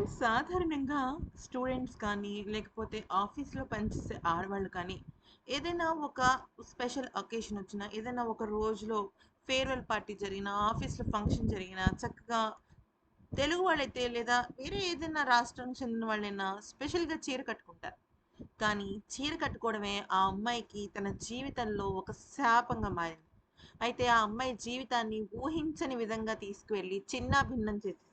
Friends సాధారణంగా students కానీ, లేకపోతే ఆఫీస్‌లో పనిచేసే ఆడవాళ్ళు కానీ, ఏదైనా ఒక స్పెషల్ అకేషన్ వచ్చినా, ఏదైనా ఒక రోజులో ఫేర్‌వెల్ పార్టీ జరిగినా, ఆఫీస్‌లో ఫంక్షన్ జరిగినా, చక్కగా తెలుగు వాళ్ళైతే లేదా వేరే ఏదైనా రాష్ట్రానికి చెందిన వాళ్ళైనా స్పెషల్‌గా చీర కట్టుకుంటారు. కానీ చీర కట్టుకోవడమే ఆ అమ్మాయికి తన జీవితంలో ఒక శాపంగా మారింది. అయితే ఆ అమ్మాయి జీవితాన్ని ఊహించని విధంగా తీసుకువెళ్ళి చిన్నాభిన్నం చేసేసింది.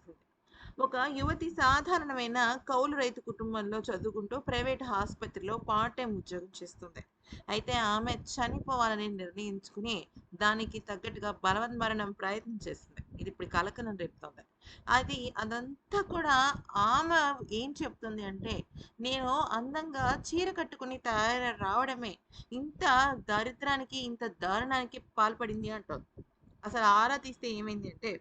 ఒక యువతి సాధారణమైన కౌలు రైతు కుటుంబంలో చదువుకుంటూ ప్రైవేట్ ఆసుపత్రిలో పార్ట్ టైం ఉద్యోగం చేస్తుంది. అయితే ఆమె చనిపోవాలని నిర్ణయించుకుని దానికి తగ్గట్టుగా బలవన్మరణం ప్రయత్నం చేస్తుంది ఇది ఇప్పుడు కలకలం రేపుతోంది. అది అదంతా కూడా ఆమె ఏం చెప్తుంది అంటే, నేను అందంగా చీర కట్టుకొని తయారై రావడమే ఇంత దరిద్రానికి, ఇంత దారుణానికి పాల్పడింది అంటుంది అసలు ఆరా తీస్తే ఏమైంది అంటే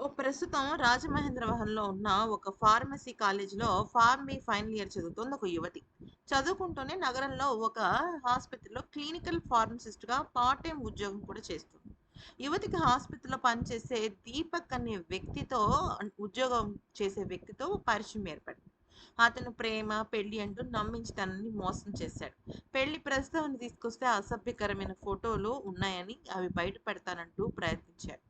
ఓ ప్రస్తుతం రాజమహేంద్రవరంలో ఉన్న ఒక ఫార్మసీ కాలేజీలో ఫార్మీ ఫైనల్ ఇయర్ చదువుతోంది ఒక యువతి. చదువుకుంటూనే నగరంలో ఒక ఆసుపత్రిలో క్లినికల్ ఫార్మసిస్ట్‌గా పార్ట్ టైం ఉద్యోగం కూడా చేస్తుంది. యువతికి ఆసుపత్రిలో పనిచేసే దీపక్ అనే వ్యక్తితో ఉద్యోగం చేసే వ్యక్తితో పరిచయం ఏర్పడింది. అతను ప్రేమ, పెళ్ళి అంటూ నమ్మించి తనని మోసం చేశాడు. పెళ్ళి ప్రస్తావన తీసుకొస్తే అసభ్యకరమైన ఫోటోలు ఉన్నాయని అవి బయట పెడతానంటూ ప్రయత్నించాడు.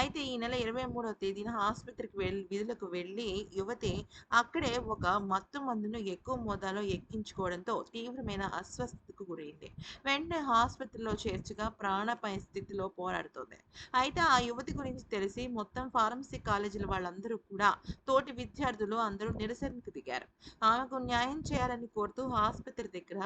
అయితే ఈ నెల 23వ తేదీన ఆసుపత్రికి వెళ్ళి విధులకు వెళ్ళి యువతి అక్కడే ఒక మత్తు మందును ఎక్కువ మోతాదులో ఎక్కించుకోవడంతో తీవ్రమైన అస్వస్థతకు గురైంది. వెంటనే ఆసుపత్రిలో చేర్చగా ప్రాణపై స్థితిలో పోరాడుతోంది. అయితే ఆ యువతి గురించి తెలిసి మొత్తం ఫార్మసీ కాలేజీల వాళ్ళందరూ కూడా తోటి విద్యార్థులు అందరూ నిరసనకు దిగారు. ఆమెకు న్యాయం చేయాలని కోరుతూ ఆసుపత్రి దగ్గర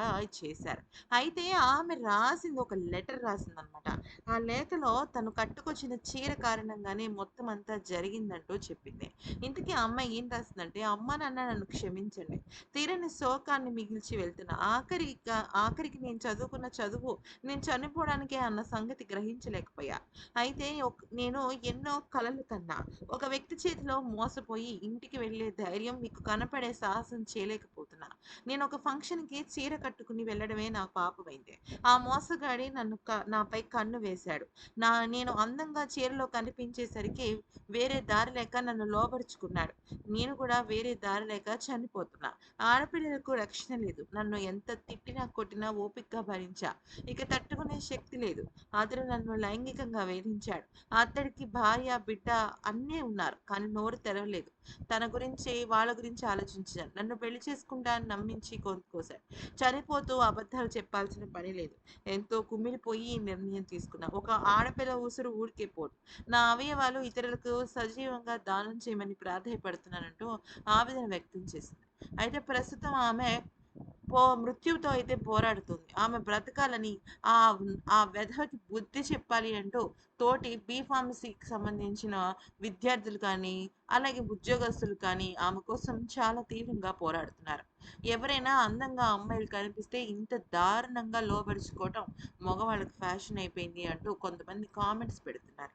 చేశారు. అయితే ఆమె రాసింది ఒక లెటర్ రాసిందనమాట. ఆ లేఖలో తను కట్టుకొచ్చిన చీర కారణంగానే మొత్తం అంతా జరిగిందంటూ చెప్పింది. ఇంతకీ అమ్మ అమ్మాయి ఏం రాసిందంటే, అమ్మ నాన్న నన్ను క్షమించండి. తీరని శోకాన్ని మిగిల్చి వెళ్తున్నా. ఆఖరిగా ఆఖరికి నేను చదువుకున్న చదువు నేను చనిపోవడానికే అన్న సంగతి గ్రహించలేకపోయా. అయితే నేను ఎన్నో కలలు కన్నా. ఒక వ్యక్తి చేతిలో మోసపోయి ఇంటికి వెళ్ళే ధైర్యం, మీకు కనపడే సాహసం చేయలేకపోతున్నా. నేను ఒక ఫంక్షన్‌కి చీర కట్టుకుని వెళ్ళడమే నా పాపమైంది. ఆ మోసగాడి నన్ను నాపై కన్ను వేశాడు. నా నేను అందంగా చీరలో కనిపించేసరికి వేరే దారి లేక నన్ను లోబరుచుకున్నాడు. నేను కూడా వేరే దారి లేక చనిపోతున్నా. ఆడపిల్లలకు రక్షణ లేదు. నన్ను ఎంత తిట్టినా, కొట్టినా ఓపికగా భరించా. ఇక తట్టుకునే శక్తి లేదు. అతడు నన్ను లైంగికంగా వేధించాడు. అతడికి భార్య, బిడ్డ అన్నీ ఉన్నారు. కానీ నోరు తెరవలేదు. తన గురించి, వాళ్ళ గురించి ఆలోచించాను. నన్ను పెళ్ళి చేసుకుంటా అని నమ్మించి గొంతు చనిపోతూ అబద్ధాలు చెప్పాల్సిన పని లేదు. ఎంతో కుమిలిపోయి ఈ నిర్ణయం తీసుకున్నా. ఒక ఆడపిల్ల ఉసురు ఊరికే పోదు. నా అవయవాలు ఇతరులకు సజీవంగా దానం చేయమని ప్రాధాయపడుతున్నానంటూ ఆవేదన వ్యక్తం చేసింది. అయితే ప్రస్తుతం ఆమె పో మృత్యుతో అయితే పోరాడుతుంది. ఆమె బ్రతకాలని ఆ ఆ వెధవకి బుద్ధి చెప్పాలి అంటూ తోటి బీ ఫార్మసీకి సంబంధించిన విద్యార్థులు కానీ, అలాగే ఉద్యోగస్తులు కానీ ఆమె కోసం చాలా తీవ్రంగా పోరాడుతున్నారు. ఎవరైనా అందంగా అమ్మాయిలు కనిపిస్తే ఇంత దారుణంగా లోపరుచుకోవటం మగవాళ్ళకి ఫ్యాషన్ అయిపోయింది అంటూ కొంతమంది కామెంట్స్ పెడుతున్నారు.